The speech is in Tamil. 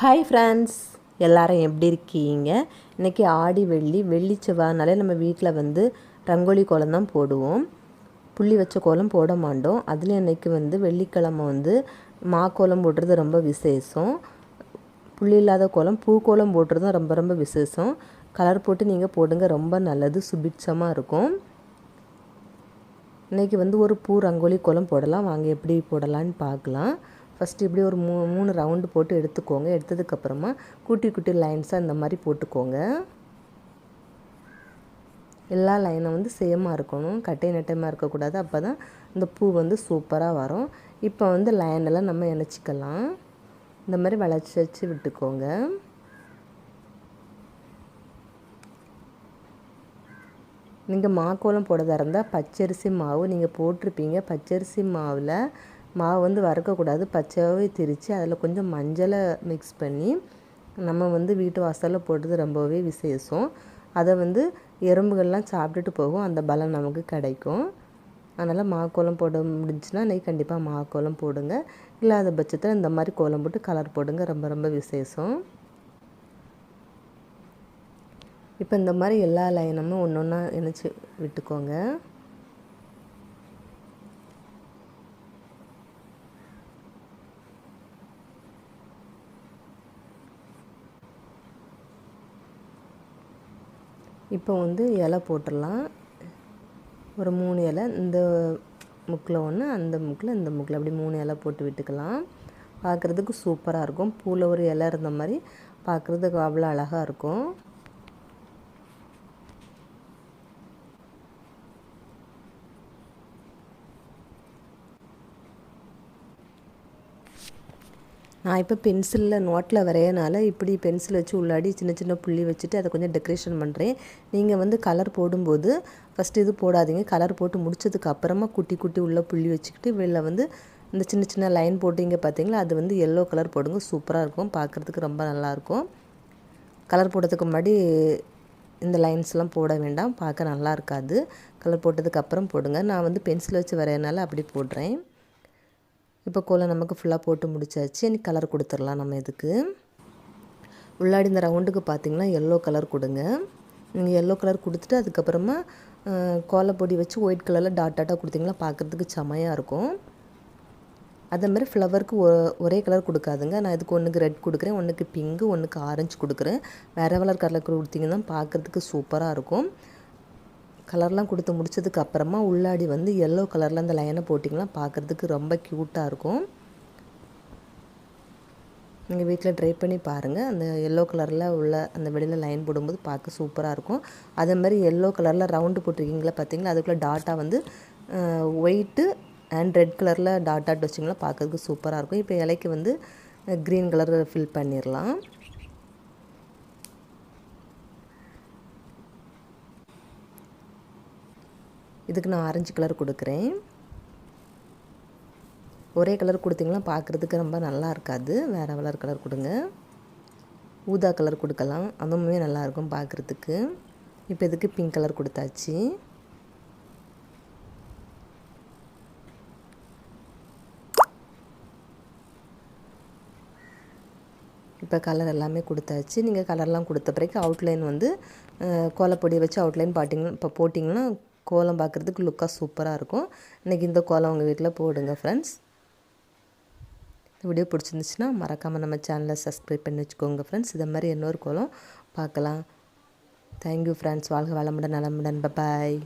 ஹாய் ஃப்ரெண்ட்ஸ் எல்லாரும் எப்படி இருக்கீங்க? இன்றைக்கி ஆடி வெள்ளி வெள்ளி செவ்வாய்னாலே நம்ம வீட்டில் வந்து ரங்கோலி கோலம் தான் போடுவோம். புள்ளி வச்ச கோலம் போட மாட்டோம். அதுலேயும் இன்றைக்கி வந்து வெள்ளிக்கிழமை வந்து மா கோலம் போடுறது ரொம்ப விசேஷம். புள்ளி இல்லாத கோலம் பூ கோலம் போடுறது தான் ரொம்ப ரொம்ப விசேஷம். கலர் போட்டு நீங்கள் போடுங்க. ரொம்ப நல்லது. சுபிட்சமாக இருக்கும். இன்றைக்கி வந்து ஒரு பூ ரங்கோலி கோலம் போடலாம். வாங்க எப்படி போடலான்னு பார்க்கலாம். ஃபஸ்ட்டு இப்படி ஒரு மூ மூணு ரவுண்டு போட்டு எடுத்துக்கோங்க. எடுத்ததுக்கப்புறமா குட்டி குட்டி லைன்ஸாக இந்த மாதிரி போட்டுக்கோங்க. எல்லா லைனும் வந்து சேமாக இருக்கணும். கட்டை நட்டமாக இருக்கக்கூடாது. அப்போ தான் இந்த பூ வந்து சூப்பராக வரும். இப்போ வந்து லைனெல்லாம் நம்ம இணைச்சிக்கலாம். இந்த மாதிரி வளைச்சி வச்சு விட்டுக்கோங்க. நீங்கள் மாக்கோலம் போடுறதா இருந்தால் பச்சரிசி மாவு நீங்கள் போட்டிருப்பீங்க. பச்சரிசி மாவில் மாவு வந்து வறுக்கக்கூடாது. பச்சையாகவே திரித்து அதில் கொஞ்சம் மஞ்சளை மிக்ஸ் பண்ணி நம்ம வந்து வீட்டு வாசலில் போடுறது ரொம்பவே விசேஷம். அதை வந்து எறும்புகள்லாம் சாப்பிட்டுட்டு போகும். அந்த பலம் நமக்கு கிடைக்கும். அதனால் மாக்கோலம் போட முடிஞ்சுன்னா இன்றைக்கி கண்டிப்பாக மாக்கோலம் போடுங்க. இல்லாத பட்சத்தில் இந்த மாதிரி கோலம் போட்டு கலர் போடுங்க. ரொம்ப ரொம்ப விசேஷம். இப்போ இந்த மாதிரி எல்லா லைனமும் ஒன்று ஒன்றா இணைச்சி விட்டுக்கோங்க. இப்போ வந்து இலை போட்டுடலாம். ஒரு மூணு இலை இந்த முக்கில் ஒன்று அந்த முக்கில் இந்த முக்கில் அப்படி மூணு இலை போட்டு விட்டுக்கலாம். பார்க்குறதுக்கு சூப்பராக இருக்கும். பூவில் ஒரு இலை இருந்த மாதிரி பார்க்குறதுக்கு அவ்வளோ அழகாக இருக்கும். நான் இப்போ பென்சிலில் நோட்டில் வரையனால இப்படி பென்சில் வச்சு உள்ளாடி சின்ன சின்ன புள்ளி வச்சுட்டு அதை கொஞ்சம் டெக்கரேஷன் பண்ணுறேன் நீங்கள் வந்து கலர் போடும்போது ஃபஸ்ட்டு இது போடாதீங்க. கலர் போட்டு முடிச்சதுக்கு அப்புறமா குட்டி குட்டி உள்ள புள்ளி வச்சுக்கிட்டு வெளில வந்து இந்த சின்ன சின்ன லைன் போட்டிங்க பார்த்தீங்களா அது வந்து எல்லோ கலர் போடுங்க. சூப்பராக இருக்கும். பார்க்குறதுக்கு ரொம்ப நல்லாயிருக்கும் கலர் போடுறதுக்கு முன்னாடி இந்த லைன்ஸ்லாம் போட வேண்டாம். பார்க்க நல்லா இருக்காது. கலர் போட்டதுக்கு அப்புறம் போடுங்க. நான் வந்து பென்சில் வச்சு வரையனால அப்படி போடுறேன். இப்போ கோலம் நமக்கு ஃபுல்லாக போட்டு முடிச்சாச்சு. இனி கலர் கொடுத்துடலாம் நம்ம இதுக்கு. உள்ளாடி இந்த ரவுண்டுக்கு பார்த்திங்கன்னா எல்லோ கலர் கொடுங்க. நீங்கள் எல்லோ கலர் கொடுத்துட்டு அதுக்கப்புறமா கோலப்பொடி வச்சு ஒயிட் கலரில் டாட் டாட்டாக கொடுத்திங்கன்னா பார்க்குறதுக்கு செமையாக இருக்கும். அதே மாதிரி ஃப்ளவருக்கு ஒரே கலர் கொடுக்காதுங்க. நான் இதுக்கு ஒன்றுக்கு ரெட் கொடுக்குறேன் ஒன்றுக்கு பிங்கு ஒன்றுக்கு ஆரஞ்சு கொடுக்குறேன். வேறு கலர் கலர் கொடுத்திங்கன்னா பார்க்குறதுக்கு சூப்பராக இருக்கும். கலர்லாம் கொடுத்து முடிச்சதுக்கு அப்புறமா உள்ளாடி வந்து எல்லோ கலரில் அந்த லைனை போட்டிங்கன்னா பார்க்குறதுக்கு ரொம்ப க்யூட்டாக இருக்கும். நீங்கள் வீட்டில் ட்ரை பண்ணி பாருங்கள் அந்த எல்லோ கலரில் உள்ள அந்த வெளியில் லைன் போடும்போது பார்க்க சூப்பராக இருக்கும். அதே மாதிரி எல்லோ கலரில் ரவுண்டு போட்டிருக்கீங்களா பார்த்தீங்களா அதுக்குள்ளே டாட்டா வந்து ஒயிட்டு அண்ட் ரெட் கலரில் டாட் டாட் வச்சிங்களா பார்க்குறதுக்கு சூப்பராக இருக்கும். இப்போ இலைக்கு வந்து க்ரீன் கலர் ஃபில் பண்ணிடலாம் இதுக்கு நான் ஆரஞ்சு கலர் கொடுக்குறேன். ஒரே கலர் கொடுத்திங்கன்னா பார்க்குறதுக்கு ரொம்ப நல்லா இருக்காது. வேறு கலர் கலர் கொடுங்க. ஊதா கலர் கொடுக்கலாம். அதுவுமே நல்லாயிருக்கும் பார்க்குறதுக்கு. இப்போ இதுக்கு பிங்க் கலர் கொடுத்தாச்சு. இப்போ கலர் எல்லாமே கொடுத்தாச்சு. நீங்கள் கலர்லாம் கொடுத்த பிறகு அவுட்லைன் வந்து கோலப்பொடியை வச்சு அவுட்லைன் பாட்டிங்க இப்போ போட்டிங்கன்னா கோலம் பார்க்குறதுக்கு லுக்காக சூப்பராக இருக்கும். இன்றைக்கி இந்த கோலம் உங்கள் வீட்டில் போடுங்க ஃப்ரெண்ட்ஸ் இந்த வீடியோ பிடிச்சிருந்துச்சுன்னா மறக்காமல் நம்ம சேனலை சப்ஸ்கிரைப் பண்ணி வச்சுக்கோங்க ஃப்ரெண்ட்ஸ் இதை மாதிரி இன்னொரு கோலம் பார்க்கலாம். தேங்க்யூ ஃப்ரெண்ட்ஸ் வாழ்க வளமுடன் நலமுடன். பாய்